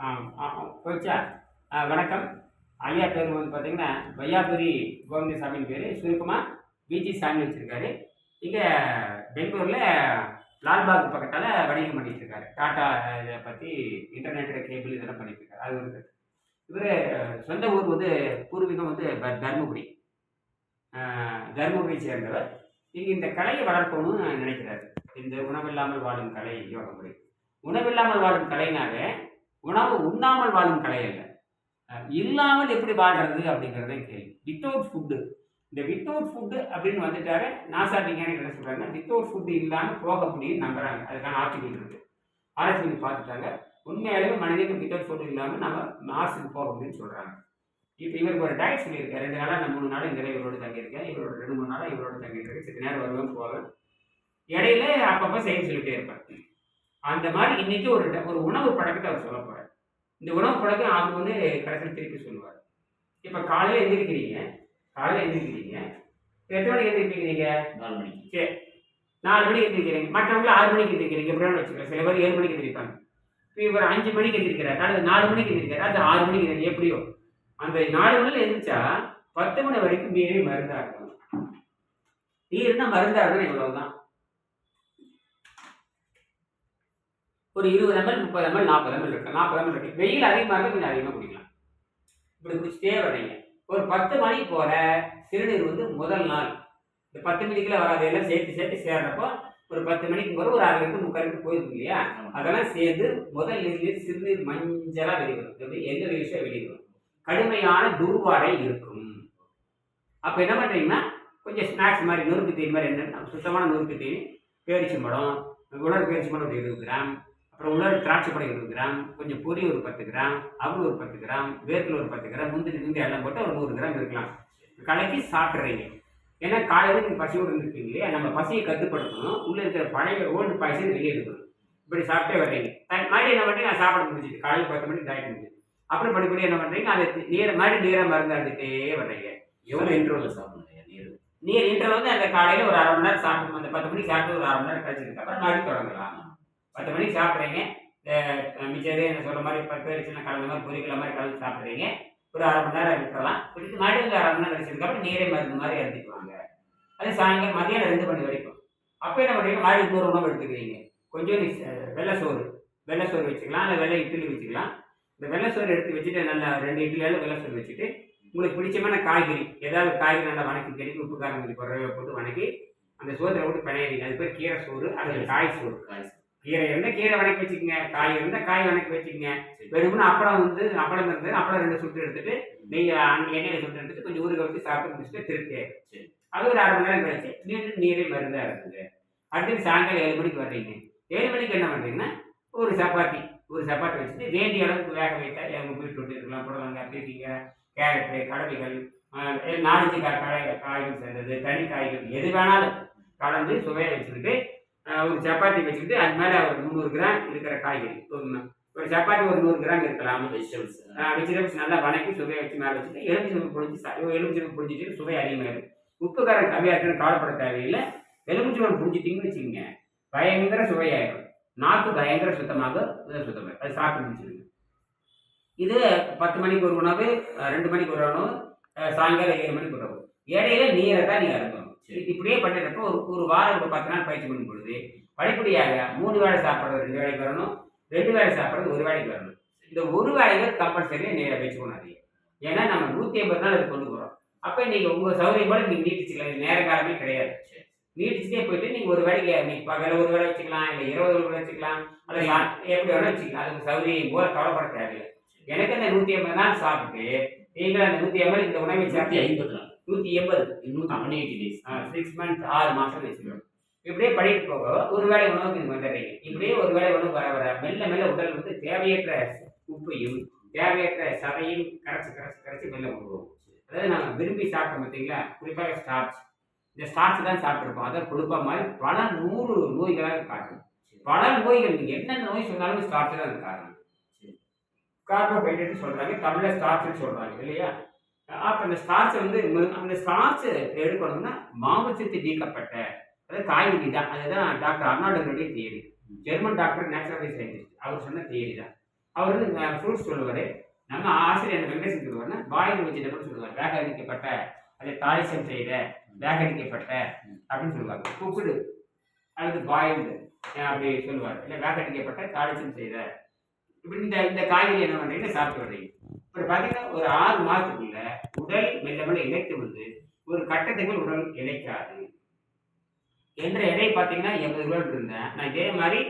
ஆ, ஆ, போச்சா? ஆ, வணக்கம். ஐயா பேர் வந்து பார்த்தீங்கன்னா வையாபுரி கோவிந்தசாமின்னு பேர். சுருக்கமாக பிஜி சாமி வச்சுருக்காரு. இங்கே பெங்களூரில் லால்பாக் பக்கத்தால் வணிகம் பண்ணிட்டு இருக்காரு. டாட்டா இதை பற்றி இன்டர்நெட் கேபிள் இதெல்லாம் பண்ணிட்டு இருக்காரு. அது ஒரு இவர் சொந்த ஊர் வந்து பூர்வீகம் வந்து தர்மபுரி. தர்மபுரியை சேர்ந்தவர். இங்கே இந்த கலையை வளர்க்கணும்னு நினைக்கிறாரு. இந்த உணவில்லாமல் வாழும் கலை யோக முறை உணவில்லாமல் வாழும் கலைனாவே உணவு உண்ணாமல் வாழும் கலை அல்ல. இல்லாமல் எப்படி வாழ்றது அப்படிங்கிறதே கேள்வி. வித்தவுட் ஃபுட்டு இந்த வித்தவுட் ஃபுட்டு அப்படின்னு வந்துட்டாவே நாசா விஞ்ஞானிகள் என்ன சொல்கிறாங்க வித்தவுட் ஃபுட்டு இல்லாமல் போக முடியும்னு நம்புறாங்க அதுக்கான ஆர்டிகல் இருக்கு. ஆராய்ச்சி பண்ணி பார்த்துட்டாங்க. உண்மையாலுமே மனிதனுக்கு வித்தவுட் ஃபுட்டு இல்லாமல் நம்ம மார்ஸுக்கு போக முடியும்னு சொல்கிறாங்க இப்போ இவருக்கு ஒரு டயட் சொல்லியிருக்காரு. ரெண்டு நாளாக நான் மூணு நாள் இந்த இவரோட தங்கியிருக்கேன் இவரோட ரெண்டு மூணு நாளாக இவரோட தங்கிட்டு இருக்கேன் சில நேரம் வருவேன் போவேன். இடையில அப்பப்போ செய்ய சொல்லிட்டே இருப்பேன் அந்த மாதிரி இன்னைக்கு ஒரு ஒரு உணவு பழக்கத்தை அவர் சொல்ல போகிறேன் இந்த உணவு பழக்கம் அவர் வந்து கடைசியில் திருப்பி சொல்லுவார். இப்போ காலையில் எந்திரிக்கிறீங்க காலையில் எந்திரிக்கிறீங்க எத்தனை மணிக்கு எந்திரிப்பீங்க நீங்க? நாலு மணிக்கு. சரி நாலு மணிக்கு எந்திரிக்கிறீங்க. மற்றவங்க ஆறு மணிக்கு எந்திரிக்கிறீங்க. எப்படின்னு வச்சுக்கலாம் சில பேர் ஏழு மணிக்கு எந்திரிப்பாங்க. இப்போ இவர் அஞ்சு மணிக்கு எந்திரிக்கிறார். அடுத்து நாலு மணிக்கு எந்திரிக்கிறார். அது ஆறு மணிக்கு எப்படியோ. அந்த நாலு மணியில் எந்திரிச்சா பத்து மணி வரைக்கும் நீரே மருந்தா இருக்கணும் நீர்னா மருந்தா இருக்கணும் இவ்வளவுதான். ஒரு இருபது எம்எல் முப்பது எம்எல் நாற்பது எம்எல் இருக்கு. நாற்பது எம்எல் இருக்கு. வெயில் அதிகமாக இருந்தால் கொஞ்சம் அதிகமாக குடிக்கலாம். இப்படி குடிச்சிட்டே வர்றீங்க. ஒரு பத்து மணி போல சிறுநீர் வந்து முதல் நாள். இந்த பத்து மணிக்குள்ள வராது. எல்லாம் சேர்த்து சேர்த்து சேர்றப்போ ஒரு பத்து மணிக்கு போது ஒரு அரை லிட்டர் முக்கால் லிட்டர் போயிருக்கு இல்லையா? அதெல்லாம் சேர்ந்து முதல் நீர்லேயே சிறுநீர் மஞ்சளாக வெளிவரும். எப்படி? எந்த விஷயம் வெளிவரும்? கடுமையான துர்வாடை இருக்கும். அப்போ என்ன பண்ணுறீங்கன்னா கொஞ்சம் ஸ்நாக்ஸ் மாதிரி நொறுக்கு தீனி மாதிரி என்ன சுத்தமான நொறுக்கு தீனி பேரிச்சம்பழம் உலர் பேரிச்சம்பழம் ஒரு இருபது கிராம். அப்புறம் உலர் திராட்சை பழம் இருபது கிராம் கொஞ்சம் பொரி ஒரு பத்து கிராம் அவல் ஒரு பத்து கிராம் வேர்க்கல் ஒரு பத்து கிராம் முந்திரி முந்தி எல்லாம் போட்டு ஒரு நூறு கிராம் இருக்கலாம். கலக்கி சாப்பிட்றீங்க. ஏன்னா காலையில் நீங்கள் பசியோடு இருந்துருக்கீங்க இல்லையா? நம்ம பசியை கட்டுப்படுத்தணும். உள்ளே இருக்கிற பழைய ஓல்டு பாய்சன் வெளியே எடுக்கணும். இப்படி சாப்பிட்டே வர்றீங்க மறுபடியும் என்ன பண்ணுறீங்க சாப்பாடு முடிச்சிட்டு காலையில் பத்து மணிக்கு டயட் முடிச்சு அப்புறம் படிப்படி என்ன பண்ணுறீங்க அதை நீரை மறுபடியும் நீரை மருந்து அடிச்சுட்டே வர்றீங்க. எவ்வளோ இன்டர்வல் சாப்பிடுங்க நீர். நீர் இன்டர் வந்து அந்த காலையில் ஒரு அரை மணி நேரம் சாப்பிட்டு அந்த பத்து மணிக்கு சாப்பிட்டு ஒரு அரை மணி நேரம் கழிச்சதுக்கு அப்புறம் மறுபடியும் தொடங்கலாம். பத்து மணிக்கு சாப்பிட்றீங்க. மிச்சது என்ன சொல்கிற மாதிரி பத்து பேர் சின்ன கலந்த மாதிரி பொரிக்கல மாதிரி கலந்து சாப்பிட்றீங்க. ஒரு அரை மணி நேரம் எடுத்துக்கலாம். விட்டுட்டு மறுபடியும் அரை மணி நேரம் கழிச்சதுக்கு நீரே மருந்து மாதிரி எடுத்துக்குவாங்க. அது சாயங்காலம் மதியம் ரெண்டு மணி வரைக்கும். அப்போ என்ன பண்ணுறீங்க மாடி இன்னொரு உணவு எடுத்துக்கிறீங்க கொஞ்சம் வெள்ளை சோறு. வெள்ளை சோறு வச்சுக்கலாம். இல்லை வெள்ளை இட்லி வச்சுக்கலாம். இந்த வெள்ளை சோறு எடுத்து வச்சுட்டு நல்லா ரெண்டு இட்லியாலும் வெள்ளை சோறு வச்சுட்டு உங்களுக்கு பிடிச்சமான காய்கறி ஏதாவது காய்கறி நல்லா வணக்கி கெடுக்கி உப்பு காரம் கொஞ்சம் போட்டு வணக்கி அந்த சோத்துல விட்டு பிணையிறீங்க. அது பேர் கீரை சோறு அது காய் சோறு. காய் கீரை இருந்தால் கீரை வணக்கி வச்சுக்கோங்க. காய் இருந்தால் காய் வணக்கி வச்சுக்கோங்க. வெறுமனே அப்பளம் வந்து அப்பளம் இருந்து அப்பளம் ரெண்டு சுட்டு எடுத்துட்டு நெய் எண்ணெயில் சுட்டு எடுத்துட்டு கொஞ்சம் ஊறுக வச்சு சாப்பிட்டு முடிச்சுட்டு. சரி. அது ஒரு அரை மணி நேரம் கழிச்சு. மீண்டும் நீரே மருந்தா இருக்குது அடுத்து சாயங்காலம் ஏழு மணிக்கு வர்றீங்க. ஏழு மணிக்கு என்ன பண்ணுறீங்கன்னா ஒரு சப்பாத்தி ஒரு சப்பாத்தி வச்சுட்டு வேண்டிய அளவுக்கு வேக வைத்தா எங்கள் பீட்ரூட் இருக்கலாம் புடலங்காய் பீட்டிங்க கேரட்டு கடலைகள் நாலஞ்சு காய் காய் காய்கள் சேர்ந்தது தனி காய்கள் எது வேணாலும் கலந்து சுவையை வச்சுக்கிட்டு ஒரு சப்பாத்தி வச்சுக்கிட்டு அது மேலே ஒரு முந்நூறு கிராம் இருக்கிற காய்கறி ஒரு ஒரு சப்பாத்தி ஒரு நூறு கிராம் இருக்கலாம். வெஜிடபிள்ஸ் வெஜிடபிள்ஸ் நல்லா வணக்கி சுவையை வச்சு மேலே வச்சுட்டு எலுமிச்சம்பு புழிஞ்சு எலுமிச்சம்பு புழிஞ்சிட்டு சுவை அதிகமாயிடும். உப்பு காரம் கம்மியாக இருக்குன்னு கவலைப்பட தேவையில்லை. எலுமிச்சம்பழம் புழிஞ்சிட்டிங்கன்னு வச்சுக்கோங்க. பயங்கர சுவையாயிடும். நாக்கு பயங்கர சுத்தமாக சுத்தமாக அது சாப்பிட்டு முடிச்சிருங்க. இது பத்து மணிக்கு ஒரு உணவு ரெண்டு மணிக்கு ஒரு உணவு சாயங்காலம் ஏழு மணிக்கு உணவு. இடையில நீரை தான் நீங்கள் இப்படியே பண்ணிடுறப்போ ஒரு ஒரு வாரம் ஒரு பத்து நாள் பயிற்சி பண்ணும் பொழுது படிப்படியாக மூணு வேளை சாப்பிட்றது ரெண்டு வேளைக்கு வரணும் ரெண்டு வேளை சாப்பிட்றது ஒரு வேளைக்கு வரணும். இந்த ஒரு வேலைகள் கம்பல்சரியாக நீரை வச்சுக்கணும் அதிகம் ஏன்னா நம்ம நூற்றி ஐம்பது நாள் அது கொண்டு போகிறோம் அப்போ நீங்கள் உங்கள் சௌகரியம் போல நீங்கள் நீட்டிச்சுக்கலாம். நேர காலமே கிடையாது. நீட்டிச்சுட்டே போயிட்டு நீங்கள் ஒரு வேலைக்கு நீங்கள் பகல ஒரு வேலை வச்சுக்கலாம் இல்லை இருபது ஒரு வேலை வச்சுக்கலாம் அல்லது எப்படி வேணால் வச்சுக்கலாம். அது உங்கள் சௌகரியம் போல கவலைப்பட தேவையில்லை. எனக்கு அந்த நூற்றி ஐம்பது நாள் சாப்பிட்டு நீங்கள் அந்த நூற்றி ஐம்பது இந்த உணவை சாப்பிட்டு ஐம்பது நாள். நூற்றி எண்பது நூற்றி one eighty days six months ஆறு மாதம் வச்சுக்கணும் இப்படியே படிட்டு போக ஒரு வேளை உணவுக்கு நீங்கள் வந்துடுறீங்க இப்படியே ஒரு வேளை உணவு வர வர மெல்ல மெல்ல உடல் வந்து தேவையற்ற உப்பையும் தேவையற்ற சதையும் கரைச்சி கரைச்சி கரைச்சி மெல்ல கொண்டு போகும். அதாவது நாங்கள் விரும்பி சாப்பிட்டோம் பார்த்தீங்களா குறிப்பாக ஸ்டார்ச் இந்த ஸ்டார்ச் தான் சாப்பிட்ருப்போம் அதை கொடுப்பா மாதிரி பல நூறு நோய்களாக காட்டும். பல நோய்கள் நீங்கள் என்னென்ன நோய் சொன்னாலும் ஸ்டார்ச் தான் காரணம். கார்போஹைட்ரேட் சொல்கிறாங்க தமிழில் ஸ்டார்ச்னு சொல்கிறாங்க இல்லையா? அப்போ அந்த ஸ்டார்ச் வந்து அந்த ஸ்டார்ச் எடுக்கணும்னா மாவுச்சத்து நீக்கப்பட்ட அதாவது காய்கறி தான். அதுதான் doctor அர்னால்டுடைய theory German doctor natural scientist அவர் சொன்ன தியரி தான். அவர் வந்து ஃப்ரூட்ஸ் சொல்லுவார். நம்ம ஆசிரியர் வெங்கடேசன் சொல்லுவார்னா பாயில் வெஜிடபிள் சொல்லுவார். வேக அடிக்கப்பட்ட அதை தாளிசம் செய்த வேக அடிக்கப்பட்ட அப்படின்னு சொல்லுவாங்க குக்குடு அல்லது பாயில்டு அப்படி சொல்லுவார். இல்லை வேக அடிக்கப்பட்ட தாளிசம் செய்த. இப்படி இந்த இந்த காய்கறி என்ன பண்ணுறீங்க சாப்பிட்டு வர்றீங்க. இப்போ பார்த்தீங்கன்னா ஒரு ஆறு மாதத்துக்குள்ள உடல் மெல்ல மெல்ல இழைத்து வந்து ஒரு கட்டத்துக்கு உடல் இழைக்காது என்ற எடை பார்த்தீங்கன்னா எண்பது கிலோ இருந்தேன். நான் இதே மாதிரி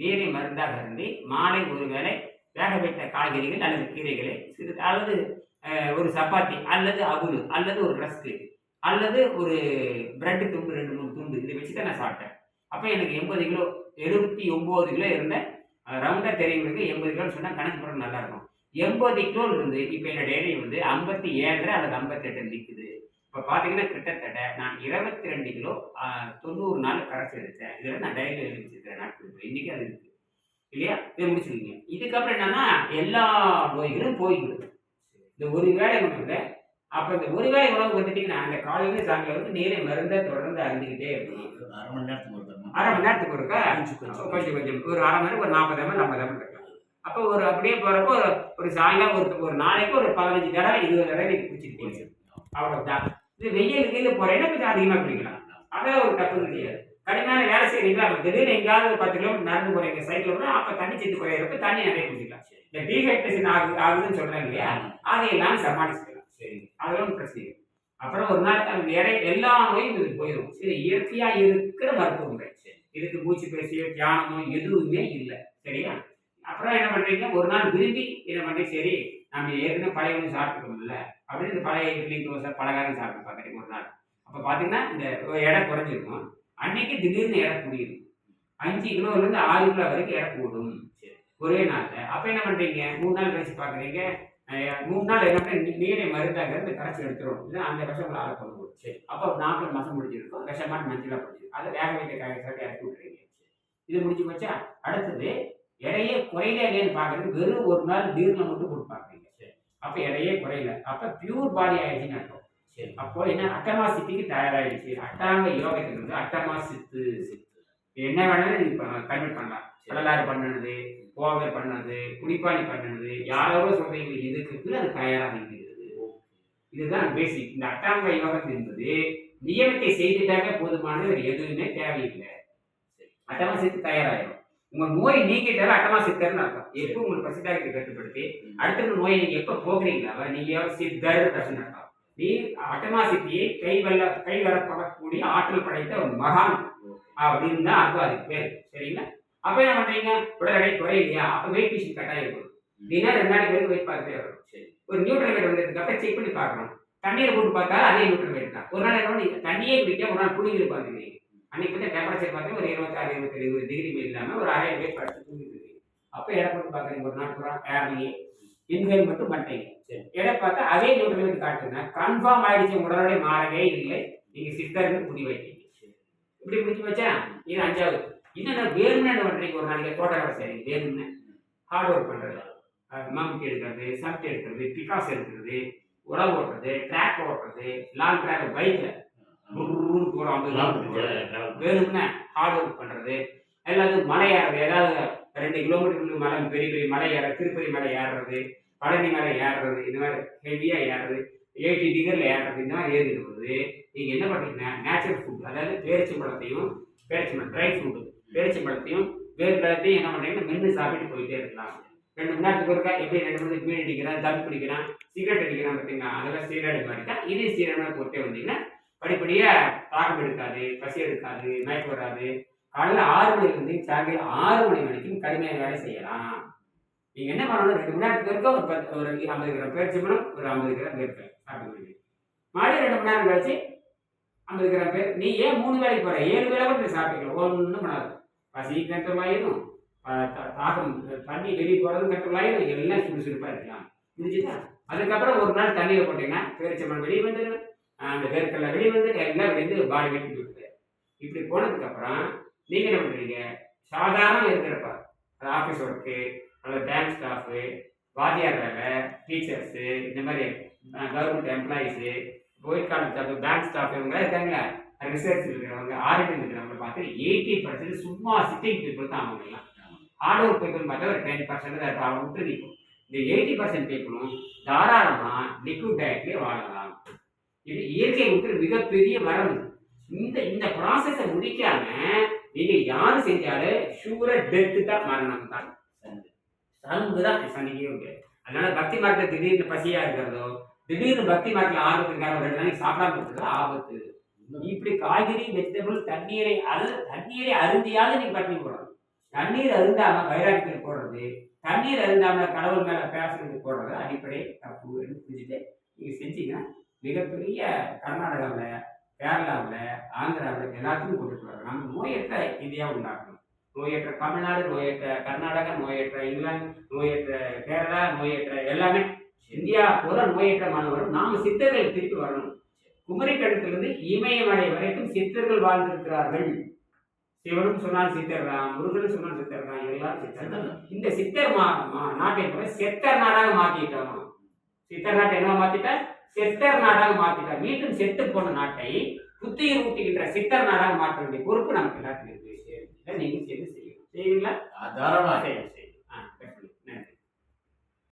நீரை மருந்தாக இருந்து மாலை ஒரு வேளை வேக வைத்த காய்கறிகள் அல்லது கீரைகளை சிறு அல்லது ஒரு சப்பாத்தி அல்லது அவுல் அல்லது ஒரு ரஸ்க்கு அல்லது ஒரு பிரெட் துண்டு ரெண்டு மூணு துண்டு இதை வச்சு தான் நான் சாப்பிட்டேன். அப்போ எனக்கு எண்பது கிலோ எழுபத்தி ஒம்பது கிலோ இருந்தேன். ரவுண்டாக தெரியுங்களுக்கு எண்பது கிலோன்னு சொன்னால் கணக்கு போட நல்லா இருக்கும். எண்பது கிலோல இருந்து இப்போ என்னோட எடை வந்து ஐம்பத்தி ஏழரை அல்லது ஐம்பத்தெட்டு நிற்குது இப்போ பார்த்தீங்கன்னா கிட்டத்தட்ட நான் இருபத்தி ரெண்டு கிலோ தொண்ணூறு நாள் கரைச்சி எடுத்தேன். இதில் நான் டைரி எழுதி வச்சிருக்கிறேன் நாட்கள் இன்னைக்கு அது இருக்கு. இல்லையா? இதை முடிச்சுக்கிங்க இதுக்கப்புறம் என்னன்னா எல்லா நோய்களும் போய்விடும். இந்த ஒரு வேளை உணவுல அப்போ இந்த ஒரு வேளை உணவு வந்துட்டீங்கன்னா அந்த காலையில சாயங்காலம் வந்து நீரை மருந்தை தொடர்ந்து அருந்திக்கிட்டே இருக்கணும். அரை மணி நேரத்துக்கு ஒரு அரை மணி நேரத்துக்கு ஒருக்கா? கொஞ்சம் கொஞ்சம். ஒரு அரை மணி ஒரு நாற்பது மணி ஐம்பது இருக்கலாம் அப்போ ஒரு அப்படியே போகிறப்போ ஒரு ஒரு சாயங்காலம் ஒரு ஒரு நாளைக்கு ஒரு பதினஞ்சு தடவை இருபது தடவை நீங்கள் போயிடுச்சு அவ்வளோதான் இது வெயில் கீழே போகிறேன்னா கொஞ்சம் அதிகமாக குடிக்கலாம் அதெல்லாம் ஒரு தப்பு கிடையாது. கடுமையான வேலை செய்யறீங்களா அப்போ திடீர்னு எங்கேயாவது ஒரு பத்து கிலோமீட்டர் நடந்து போகிறீங்க சைக்கிள் கூட அப்போ தண்ணி செத்து குறையிறப்ப தண்ணி நிறைய குடிக்கலாம். இந்த டீஹைட்ரேஷன் ஆகுது ஆகுதுன்னு சொல்கிறாங்க இல்லையா? அதையெல்லாம் சமாளிச்சுக்கலாம். சரி. அதெல்லாம் ஒண்ணும் பிரச்சனை அப்புறம் ஒரு நாள் அந்த எல்லா நோயும் இதுக்கு போயிடும் சரி இயற்கையா இருக்கிற மருத்துவ முறை இதுக்கு மூச்சு பேசியோ தியானமோ எதுவுமே இல்லை. சரியா? அப்புறம் என்ன பண்ணுறீங்க ஒரு நாள் விரும்பி என்ன பண்ணி சரி நம்ம ஏற்கனவே பழைய ஒன்று சாப்பிட்டுக்கணும்ல அப்படின்னு இந்த பழைய இட்லி தோசை பலகாரம் சாப்பிட்டு பார்க்குறீங்க ஒரு நாள். அப்போ பார்த்தீங்கன்னா இந்த எடை குறைஞ்சிருக்கும். அன்னைக்கு திடீர்னு எடை கூடியிருக்கும் அஞ்சு கிலோலேருந்து ஆறு கிலோ வரைக்கும் எடை கூடும். சரி ஒரே நாளில். அப்போ என்ன பண்ணுறீங்க மூணு நாள் கழிச்சு பார்க்குறீங்க. மூணு நாள் என்ன பண்ணி நீரை மருந்தாக இருந்து கரைச்சி எடுத்துரும். இல்லை அந்த விஷம் உங்களை கொண்டு போகும். சரி அப்போ நாற்பது மாதம் முடிஞ்சிருக்கும். விஷமான மஞ்சளாக முடிஞ்சிருக்கும் அதை வேக வைக்க காய்கறி சாப்பிட்டு இறக்கி விட்டுறீங்க. இது முடிஞ்சு போச்சா? அடுத்தது எடையே குறையல இல்லைன்னு பார்க்கறது வெறும் ஒரு நாள் தீர்ணம் மட்டும் கொடுப்பாங்க அப்ப சரி. அப்போ எடையே குறையல. அப்போ பியூர் பாடி ஆயிடுச்சுன்னு அர்த்தம். சரி. அப்போ என்ன? அட்டமா சித்திக்கு தயாராகிடுச்சு அட்டாங்க யோகத்துக்கு வந்து அட்டமா சித்து. சித்து என்ன வேணாலும் நீ கன்வெர்ட் பண்ணலாம். கடலாறு பண்ணது கோவை பண்ணது குடிப்பாணி பண்ணது யாரோ சொல்றீங்க? இதுக்கு அது தயாராக இருக்கிறது இதுதான் பேசிக் இந்த அட்டாங்க யோகம் என்பது நியமத்தை செய்துட்டாவே போதுமான எதுவுமே தேவையில்லை. அட்டமா சித்து தயாராகிடும் உங்க நோய் நீக்கிட்டாலும் அட்டமா சித்தர்னு அர்த்தம். எப்போ உங்களுக்கு பசிதாரத்தை கட்டுப்படுத்தி அடுத்த நோயை நீங்க எப்போ போகிறீங்களா நீங்க சித்தர் பிரச்சனை அர்த்தம். நீ அட்டமா சித்தியை கை வெல்ல கை வரப்படக்கூடிய ஆற்றல் படைத்த ஒரு மகான் அப்படின்னு தான் அர்த்தம் அதுக்கு பேர். சரிங்களா? அப்ப என்ன பண்றீங்க? உடல் எடை குறையிலையா அப்ப வெயிட் மிஷின் கட்டாயம் இருக்கும். தினம் ரெண்டு நாளைக்கு வரைக்கும் வெயிட் பார்த்துட்டே வரும் சரி. ஒரு நியூட்ரல் வெயிட் வந்ததுக்கு அப்புறம் செக் பண்ணி பார்க்கணும். தண்ணீரை போட்டு பார்த்தா அதே நியூட்ரல் வெயிட் தான். ஒரு நாள் என்ன தண்ணியே குடிக்க ஒரு நாள் குடிநீர் பார்த்துக்கிறீங்க அன்னைக்கு வந்து டெம்பரேச்சர் பார்த்தா ஒரு இருபத்தாறு இருபத்தி டிகிரி மேல் இல்லாமல் ஒரு அரை பேர் படுத்து தூங்கிட்டு அப்போ எடை போட்டு பார்க்குறீங்க ஒரு நாள் பூரா ஏர்லேயே. இன்ஹேல் மட்டும் பண்ணிட்டீங்க சரி. எடை பார்த்தா அதே நியூட்ரல் இருந்து காட்டுங்க கன்ஃபார்ம் ஆயிடுச்சு. உடனே மாறவே இல்லை. நீங்கள் சித்தருக்கு குடி வைட்டீங்க இப்படி முடிச்சு வச்சா இது அஞ்சாவது. இன்னும் வேணும்னு என்ன பண்றீங்க? ஒரு நாளைக்கு தோட்ட வேலை செய்றீங்க வேணும்னு ஹார்ட் ஒர்க் பண்றது. மம்முட்டி எடுக்கிறது சப்ட் எடுக்கிறது பிகாஸ் எடுக்கிறது உழவு ஓட்டுறது ட்ராக் ஓட்டுறது லாங் ட்ராக் பைக்கில் வேணும்னு ஹார்ட் ஒர்க் பண்றது. எல்லாத்துக்கும் மலை ஏறது ஏதாவது ரெண்டு கிலோமீட்டருக்கு மலை பெரிய பெரிய மலை ஏற திருப்பதி மலை ஏறுறது பழனி மலை ஏறுறது இந்த மாதிரி ஹெவியா ஏறுறது எயிட்டி டிகிரியில் ஏறுறது இந்த மாதிரி ஏறி வருது நீங்க என்ன பண்றீங்கன்னா நேச்சுரல் ஃபுட் அதாவது பேரிச்சம்பழத்தையும் பேரிச்சம்பழம் ட்ரை ஃப்ரூட் பேரிச்சம்பழத்தையும் வேர்க்கடத்தையும் என்ன பண்றீங்கன்னா மென்று சாப்பிட்டு போயிட்டே இருக்கலாம். ரெண்டு மணி நேரத்துக்கு ஒருக்கா எப்படி ரெண்டு மணி பீடி அடிக்கிறான் தம் பிடிக்கிறான் சிகரெட் அடிக்கிறான் பார்த்தீங்கன்னா அதெல்லாம் சீரடி மாதிரி தான் இதே சீரடி போட்டே வந்தீங்கன்னா படிப்படியாக தாக்கம் எடுக்காது பசி எடுக்காது மயக்கம் வராது. காலையில் ஆறு மணிலேருந்து சாயங்காலம் ஆறு மணி வரைக்கும் கடுமையாக வேலை செய்யலாம். நீங்கள் என்ன பண்ணணும்? ரெண்டு மணி நேரத்துக்கு இருக்க ஒரு பத்து ஒரு ஐம்பது கிராம் பேரிச்சம்பழம் ஒரு ஐம்பது கிராம் வேர்க்கடலை சாப்பிட்டு மறுபடியும் ரெண்டு மணி நேரம் கழிச்சு ஐம்பது கிராம் பேர் நீ ஏன் மூணு வேலைக்கு போகிற ஏழு வேலை கூட நீ சாப்பிட்டுக்கலாம் ஒன்றும் பண்ணாது. பசி கண்ட்ரோல் ஆயிடும் தாகம் தண்ணி வெளியே போகிறதும் கண்ட்ரோல் ஆயிடும் எல்லாம் சுறுசுறுப்பாக இருக்கலாம். புரிஞ்சுதா? அதுக்கப்புறம் ஒரு நாள் தண்ணியை போட்டீங்கன்னா பேரிச்சம்பழம் வெளியே வந்துடும் அந்த வேர்க்கடலை வெளியே வந்து எல்லாம் வெளியே பாடி வெட்டி விட்டுது இப்படி போனதுக்கப்புறம் நீங்கள் என்ன பண்ணுறீங்க சாதாரண இருக்கிறப்ப அது ஆஃபீஸ் ஒர்க்கு அல்லது பேங்க் ஸ்டாஃபு வாத்தியார் வேலை டீச்சர்ஸு இந்த மாதிரி government employees white collar staff bank staff இவங்க இருக்காங்களா ரிசர்ச் இருக்கிறவங்க ஆர்டி இருக்கிறவங்க பார்த்து எயிட்டி பர்சன்ட் சும்மா சிட்டிங் பீப்புள் தான் அவங்க எல்லாம். ஆடோர் பீப்புள் பார்த்தா ஒரு டென் பர்சன்ட் தான் இருப்பாங்க விட்டு நிற்கும் இந்த எயிட்டி பர்சன்ட் பீப்புளும் தாராளமாக லிக்விட் டயட்லேயே வாழலாம். இது இயற்கை விட்டு மிகப்பெரிய மரம் இந்த இந்த ப்ராசஸை முடிக்காம நீங்க யாரு செஞ்சாலும் ஷூரா டெத்து தான் மரணம் தான். சங்கு. தான் சனிக்கே உண்டு. அதனால பக்தி மார்க்கெட் திடீர்னு பசியா இருக்கிறதோ திடீர்னு பக்தி மார்க்கெட்ல ஆபத்துக்காக ரெண்டு நாளைக்கு சாப்பிடாம இருக்கிறது ஆபத்து. இப்படி காய்கறி வெஜிடபிள் தண்ணீரை அது தண்ணீரை அருந்தியாவது நீ பட்டினி போடணும். தண்ணீர் அருந்தாம வைராக்கியத்தில் போடுறது தண்ணீர் அருந்தாம கடவுள் மேல பேசுறது போடுறது அடிப்படை தப்பு புரிஞ்சுட்டு நீங்க செஞ்சு மிகப்பெரிய கர்நாடகாவில் கேரளாவில் ஆந்திராவில் எல்லாத்துக்கும் கொண்டுட்டு வரோம் நம்ம நோயற்ற இந்தியா உண்டாக்கணும். நோயற்ற தமிழ்நாடு நோயற்ற கர்நாடகா நோயற்ற இங்கிலாந்து நோயற்ற கேரளா நோயற்ற எல்லாமே இந்தியா போல நோயற்ற மாணவரும் நாம் சித்தர்கள் திருப்பி வரணும். குமரிக்கடத்திலிருந்து இமயமலை வரைக்கும் சித்தர்கள் வாழ்ந்திருக்கிறார்கள். சிவனும் சொன்னால் சித்தர் தான் முருகன் சொன்னால் சித்தர் தான் எல்லாம் சித்தர் தான். இந்த சித்தர் மா மா- நாட்டை கூட செத்தர் நாடாக மாற்றிட்டோம் சித்தர் நாட்டை என்ன மாத்திட்ட? செத்தர் நாடாக மாத்திட்டா மீண்டும் செத்து போன நாட்டை புத்துயிர் ஊட்டுகின்ற சித்தர் நாடாக மாற்ற வேண்டிய பொறுப்பு நமக்கு எல்லாத்துக்கும் இருக்கு. இதை நீங்க சேர்ந்து செய்யணும் செய்வீங்களா? தாராளமாக.